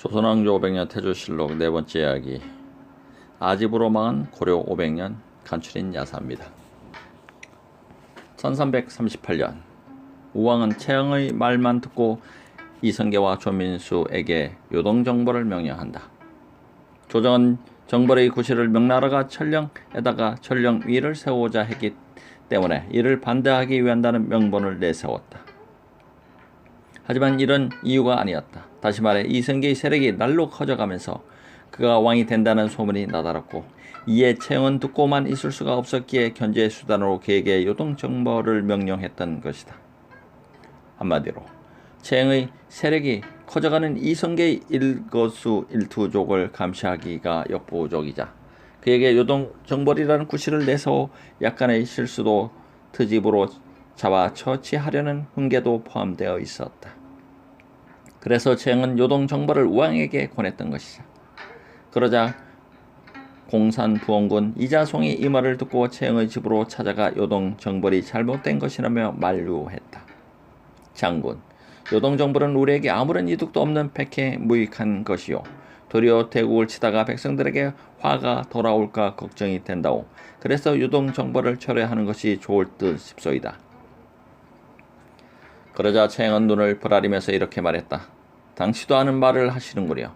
조선왕조 500년 태조실록 네 번째 이야기 아집으로 망한 고려 500년 간출인 야사입니다. 1338년 우왕은 채영의 말만 듣고 이성계와 조민수에게 요동 정벌을 명령한다. 조정은 정벌의 구실을 명나라가 천령에다가 천령 위를 세우고자 했기 때문에 이를 반대하기 위한다는 명분을 내세웠다. 하지만 이런 이유가 아니었다. 다시 말해 이성계의 세력이 날로 커져가면서 그가 왕이 된다는 소문이 나달았고 이에 채영은 듣고만 있을 수가 없었기에 견제 수단으로 그에게 요동 정벌을 명령했던 것이다. 한마디로 채영의 세력이 커져가는 이성계의 일거수 일투족을 감시하기가 역부족이자 그에게 요동 정벌이라는 구실을 내서 약간의 실수도 트집으로 잡아 처치하려는 훈계도 포함되어 있었다. 그래서 채영은 요동 정벌을 우왕에게 권했던 것이다. 그러자 공산 부원군 이자송이 이 말을 듣고 채영의 집으로 찾아가 요동 정벌이 잘못된 것이라며 만류했다. 장군, 요동 정벌은 우리에게 아무런 이득도 없는 백해 무익한 것이요. 도리어 대국을 치다가 백성들에게 화가 돌아올까 걱정이 된다오. 그래서 요동 정벌을 철회하는 것이 좋을 듯 싶소이다. 그러자 채영은 눈을 부라리면서 이렇게 말했다. 당시도 아는 말을 하시는구려.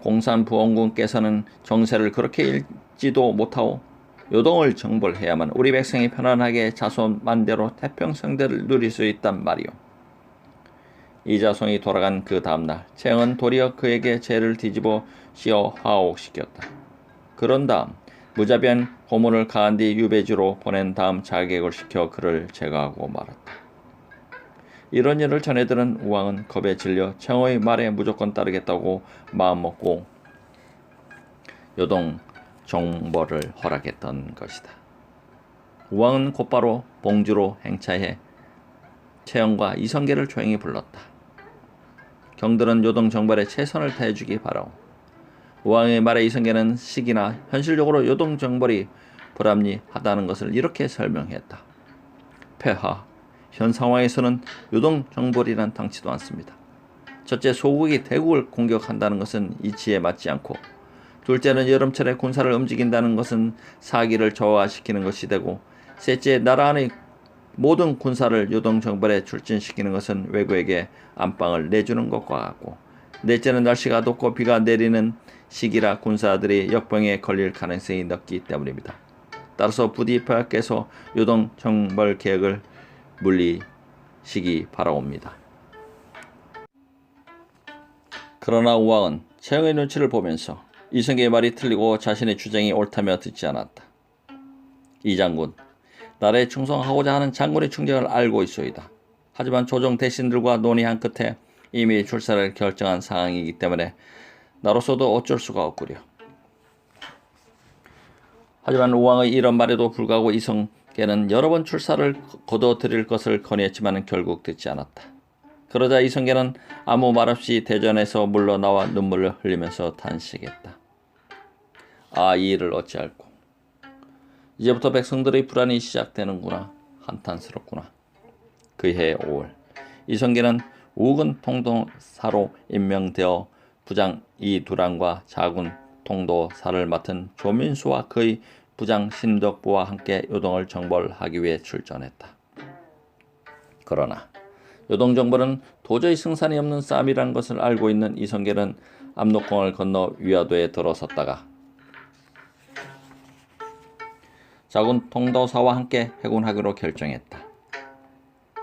공산 부원군께서는 정세를 그렇게 읽지도 못하오. 요동을 정벌해야만 우리 백성이 편안하게 자손 만대로 태평성대를 누릴 수 있단 말이오. 이자송이 돌아간 그 다음날 채영은 도리어 그에게 죄를 뒤집어 씌어 화옥시켰다. 그런 다음 무자비한 고문을 가한 뒤 유배지로 보낸 다음 자객을 시켜 그를 제거하고 말았다. 이런 일을 전해들은 우왕은 겁에 질려 청의 말에 무조건 따르겠다고 마음먹고 요동 정벌을 허락했던 것이다. 우왕은 곧바로 봉주로 행차해 채영과 이성계를 조용히 불렀다. 경들은 요동 정벌에 최선을 다해주기 바라오. 우왕의 말에 이성계는 시기나 현실적으로 요동 정벌이 불합리하다는 것을 이렇게 설명했다. 폐하, 현 상황에서는 요동 정벌이란 당치도 않습니다. 첫째, 소국이 대국을 공격한다는 것은 이치에 맞지 않고, 둘째는 여름철에 군사를 움직인다는 것은 사기를 저하시키는 것이 되고, 셋째, 나라 안의 모든 군사를 요동 정벌에 출진시키는 것은 외국에게 안방을 내주는 것과 같고, 넷째는 날씨가 덥고 비가 내리는 시기라 군사들이 역병에 걸릴 가능성이 높기 때문입니다. 따라서 부디 폐하께서 요동 정벌 계획을 물리시기 바라옵니다. 그러나 우왕은 채영의 눈치를 보면서 이성계의 말이 틀리고 자신의 주장이 옳다며 듣지 않았다. 이 장군, 나라에 충성하고자 하는 장군의 충격을 알고 있소이다. 하지만 조정 대신들과 논의한 끝에 이미 출사를 결정한 상황이기 때문에 나로서도 어쩔 수가 없구려. 하지만 우왕의 이런 말에도 불구하고 이성 계는 여러 번 출사를 거둬들일 것을 건의했지만 결국 듣지 않았다. 그러자 이성계는 아무 말 없이 대전에서 물러나와 눈물을 흘리면서 탄식했다. 아, 이 일을 어찌할꼬. 이제부터 백성들의 불안이 시작되는구나. 한탄스럽구나. 그해 5월 이성계는 우근 통도사로 임명되어 부장 이두랑과 자군 통도사를 맡은 조민수와 그의 부장 신덕부와 함께 요동을 정벌하기 위해 출전했다. 그러나 요동 정벌은 도저히 승산이 없는 싸움이라는 것을 알고 있는 이성계는 압록강을 건너 위화도에 들어섰다가 자군 통도사와 함께 해군하기로 결정했다.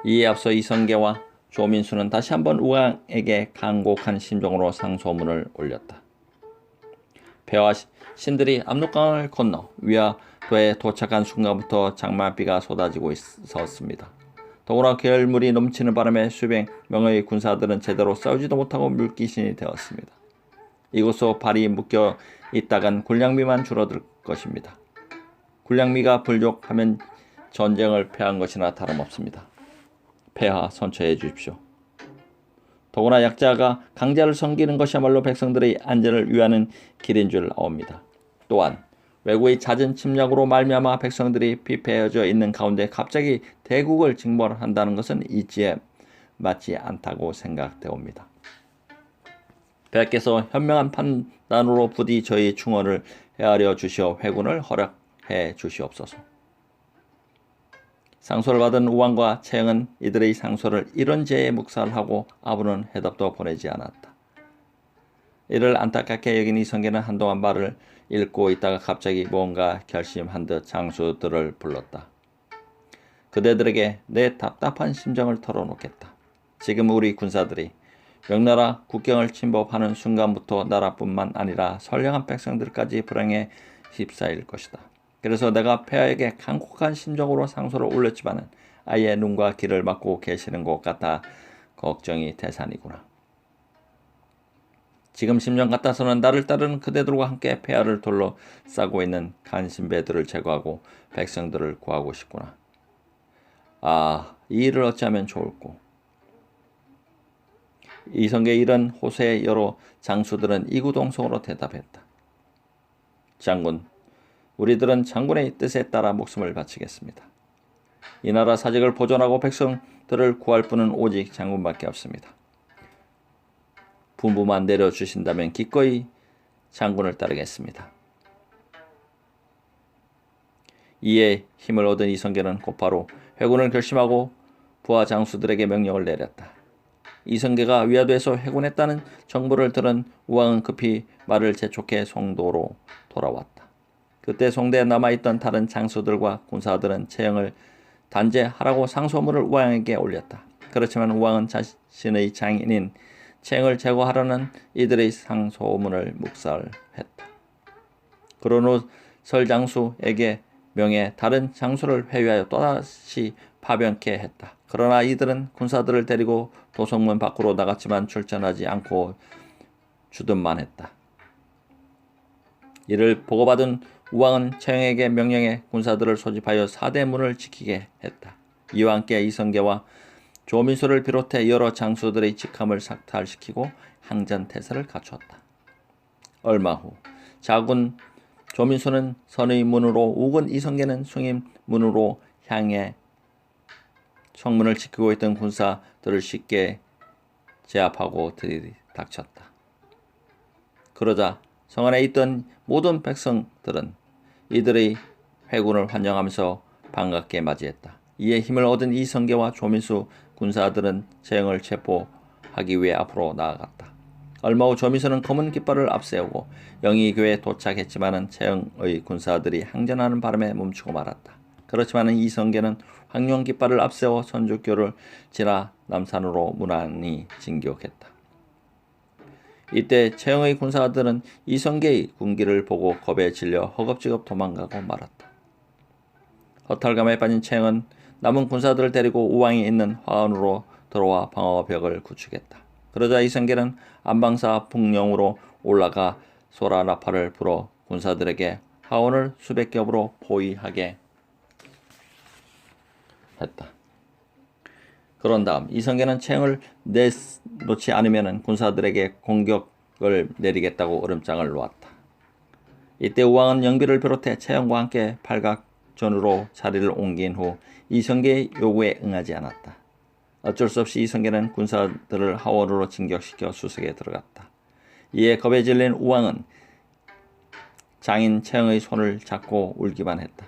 이에 앞서 이성계와 조민수는 다시 한번 우왕에게 간곡한 심정으로 상소문을 올렸다. 배와 신들이 압록강을 건너 위화도에 도착한 순간부터 장맛비가 쏟아지고 있었습니다. 더구나 계열물이 넘치는 바람에 수백 명의 군사들은 제대로 싸우지도 못하고 물귀신이 되었습니다. 이곳서 발이 묶여 있다간 군량미만 줄어들 것입니다. 군량미가 불족하면 전쟁을 패한 것이나 다름없습니다. 폐하 선처해 주십시오. 더구나 약자가 강자를 섬기는 것이야말로 백성들의 안전을 위하는 길인 줄 아옵니다. 또한 외국의 잦은 침략으로 말미암아 백성들이 피폐해져 있는 가운데 갑자기 대국을 징벌한다는 것은 이치에 맞지 않다고 생각되옵니다. 백께서 현명한 판단으로 부디 저희 충원을 헤아려 주시어 회군을 허락해 주시옵소서. 상소를 받은 우왕과 채영은 이들의 상소를 이런 죄에 묵살 하고 아부는 해답도 보내지 않았다. 이를 안타깝게 여긴 이성계는 한동안 말을 읽고 있다가 갑자기 뭔가 결심한 듯 장수들을 불렀다. 그대들에게 내 답답한 심정을 털어놓겠다. 지금 우리 군사들이 명나라 국경을 침범하는 순간부터 나라뿐만 아니라 선량한 백성들까지 불행에 휩싸일 것이다. 그래서 내가 폐하에게 강곡한 심정으로 상소를 올렸지만은 아예 눈과 귀를 막고 계시는 것 같아 걱정이 태산이구나. 지금 심정 같아서는 나를 따르는 그대들과 함께 폐하를 둘러싸고 있는 간신배들을 제거하고 백성들을 구하고 싶구나. 아, 이 일을 어찌하면 좋을꼬. 이성계 이런 호세의 여러 장수들은 이구동성으로 대답했다. 장군, 우리들은 장군의 뜻에 따라 목숨을 바치겠습니다. 이 나라 사직을 보존하고 백성들을 구할 분은 오직 장군밖에 없습니다. 분부만 내려주신다면 기꺼이 장군을 따르겠습니다. 이에 힘을 얻은 이성계는 곧바로 회군을 결심하고 부하 장수들에게 명령을 내렸다. 이성계가 위화도에서 회군했다는 정보를 들은 우왕은 급히 말을 재촉해 송도로 돌아왔다. 그때 송대에 남아있던 다른 장수들과 군사들은 채영을 단죄하라고 상소문을 우왕에게 올렸다. 그렇지만 우왕은 자신의 장인인 챙을 제거하려는 이들의 상소문을 묵살했다. 그런 후 설장수에게 명해 다른 장수를 회유하여 또다시 파병케 했다. 그러나 이들은 군사들을 데리고 도성문 밖으로 나갔지만 출전하지 않고 주둔만 했다. 이를 보고받은 우왕은 채영에게 명령해 군사들을 소집하여 사대문을 지키게 했다. 이와 함께 이성계와 조민수를 비롯해 여러 장수들의 직함을 삭탈시키고 항전태세를 갖추었다. 얼마 후 자군 조민수는 선의 문으로 우군 이성계는 숭임 문으로 향해 성문을 지키고 있던 군사들을 쉽게 제압하고 들이닥쳤다. 그러자 성 안에 있던 모든 백성들은 이들의 회군을 환영하면서 반갑게 맞이했다. 이에 힘을 얻은 이 성계와 조민수 군사들은 재영을 체포하기 위해 앞으로 나아갔다. 얼마 후 조민수는 검은 깃발을 앞세우고 영의교에 도착했지만은 채영의 군사들이 항전하는 바람에 멈추고 말았다. 그렇지만은 이 성계는 황룡 깃발을 앞세워 선주교를 지나 남산으로 무난히 진격했다. 이때 채영의 군사들은 이성계의 군기를 보고 겁에 질려 허겁지겁 도망가고 말았다. 허탈감에 빠진 채영은 남은 군사들을 데리고 우왕이 있는 화원으로 들어와 방어벽을 구축했다. 그러자 이성계는 안방사 북령으로 올라가 소라나파를 불어 군사들에게 하원을 수백 겹으로 포위하게 했다. 그런 다음 이성계는 챙을 내놓지 않으면 군사들에게 공격을 내리겠다고 얼음장을 놓았다. 이때 우왕은 영비를 비롯해 채영과 함께 팔각전으로 자리를 옮긴 후 이성계의 요구에 응하지 않았다. 어쩔 수 없이 이성계는 군사들을 하원으로 진격시켜 수색에 들어갔다. 이에 겁에 질린 우왕은 장인 채영의 손을 잡고 울기만 했다.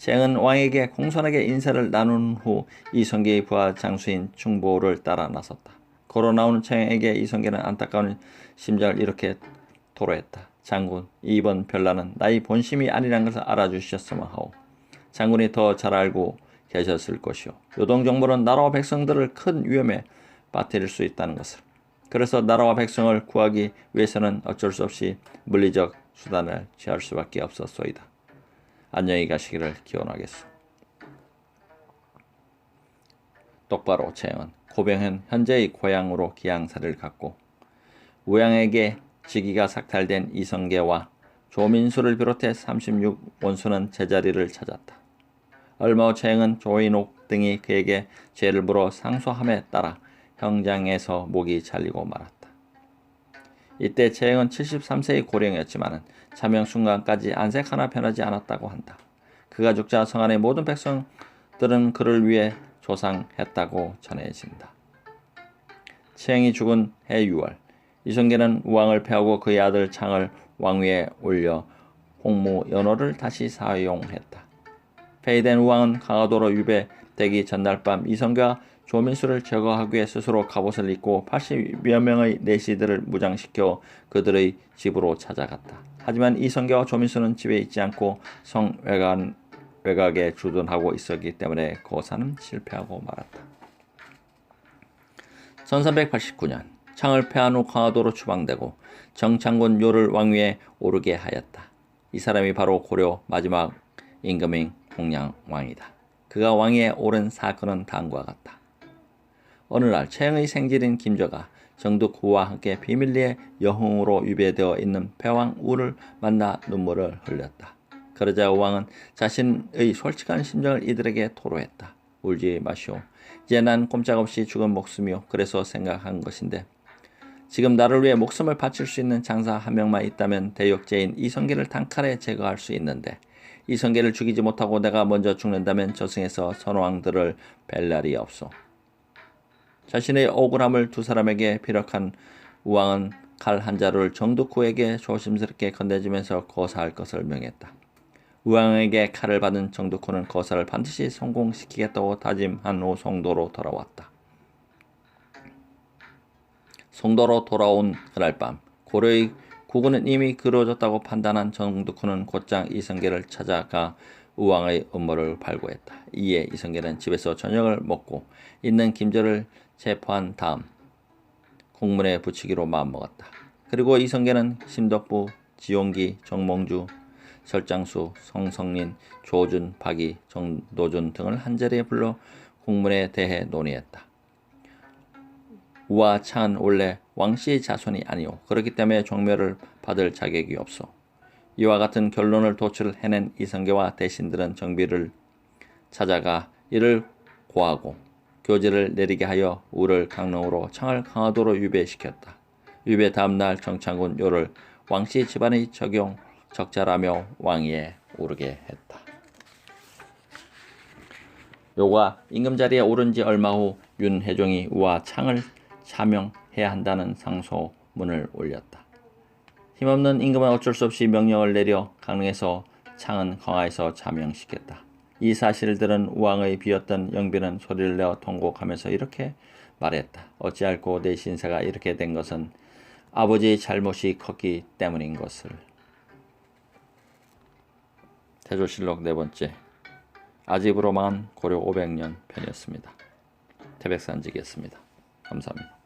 채영은 왕에게 공손하게 인사를 나눈 후 이성계의 부하 장수인 충보를 따라 나섰다. 걸어 나오는 채영에게 이성계는 안타까운 심정을 이렇게 토로했다. 장군, 이번 별난은 나의 본심이 아니란 것을 알아주셨으면 하오. 장군이 더 잘 알고 계셨을 것이요. 요동정벌은 나라와 백성들을 큰 위험에 빠뜨릴 수 있다는 것을. 그래서 나라와 백성을 구하기 위해서는 어쩔 수 없이 물리적 수단을 취할 수밖에 없었소이다. 안녕히 가시기를 기원하겠소. 똑바로 채영은 고병은 현재의 고향으로 기양사를 갖고 우양에게 직위가 삭탈된 이성계와 조민수를 비롯해 36 원수는 제자리를 찾았다. 얼마 후 채영은 조인옥 등이 그에게 죄를 물어 상소함에 따라 형장에서 목이 잘리고 말았다. 이때 채영은 73세의 고령이었지만 자명 순간까지 안색 하나 변하지 않았다고 한다. 그가 죽자 성안의 모든 백성들은 그를 위해 조상했다고 전해진다. 채영이 죽은 해 6월 이성계는 우왕을 패하고 그의 아들 창을 왕위에 올려 홍무 연호를 다시 사용했다. 폐위된 우왕은 강화도로 유배되기 전날 밤 이성계와 조민수를 제거하기 위해 스스로 갑옷을 입고 80여 명의 내시들을 무장시켜 그들의 집으로 찾아갔다. 하지만 이성계와 조민수는 집에 있지 않고 성 외관, 외곽에 주둔하고 있었기 때문에 거사는 실패하고 말았다. 1389년 창을 패한 후 강화도로 추방되고 정창군 요를 왕위에 오르게 하였다. 이 사람이 바로 고려 마지막 임금인 홍량왕이다. 그가 왕위에 오른 사건은 다음과 같다. 어느 날 최영의 생질인 김저가 정득후와 함께 비밀리에 여흥으로 유배되어 있는 패왕 우를 만나 눈물을 흘렸다. 그러자 왕은 자신의 솔직한 심정을 이들에게 토로했다. 울지 마시오. 이제 난 꼼짝없이 죽은 목숨이요. 그래서 생각한 것인데 지금 나를 위해 목숨을 바칠 수 있는 장사 한 명만 있다면 대역죄인 이성계를 단칼에 제거할 수 있는데 이성계를 죽이지 못하고 내가 먼저 죽는다면 저승에서 선왕들을 뵐 날이 없소. 자신의 억울함을 두 사람에게 피력한 우왕은 칼 한 자루를 정득후에게 조심스럽게 건네주면서 거사할 것을 명했다. 우왕에게 칼을 받은 정득후는 거사를 반드시 성공시키겠다고 다짐한 후 송도로 돌아왔다. 송도로 돌아온 그날 밤 고려의 국군은 이미 그루어졌다고 판단한 정득후는 곧장 이성계를 찾아가 우왕의 음모를 발고했다. 이에 이성계는 집에서 저녁을 먹고 있는 김절을 체포한 다음 공문에 붙이기로 마음먹었다. 그리고 이성계는 심덕부, 지용기, 정몽주, 설장수, 성성린, 조준, 박이, 정도준 등을 한자리에 불러 공문에 대해 논의했다. 우와 창은 원래 왕씨의 자손이 아니오. 그렇기 때문에 종묘를 받을 자격이 없어. 이와 같은 결론을 도출해낸 이성계와 대신들은 정비를 찾아가 이를 고하고 교지를 내리게 하여 우를 강릉으로 창을 강화도로 유배시켰다. 유배 다음날 정창군 요를 왕씨 집안의 적용 적자라며 왕위에 오르게 했다. 요가 임금 자리에 오른 지 얼마 후 윤혜종이 우와 창을 차명해야 한다는 상소문을 올렸다. 힘없는 임금은 어쩔 수 없이 명령을 내려 강릉에서 창은 강화에서 자명시켰다. 이 사실을 들은 우왕의 비었던 영비는 소리를 내어 통곡하면서 이렇게 말했다. 어찌할꼬 내 신세가 이렇게 된 것은 아버지의 잘못이 컸기 때문인 것을. 태조실록 네 번째 아집으로 망한 고려 500년 편이었습니다. 태백산지겠습니다. 감사합니다.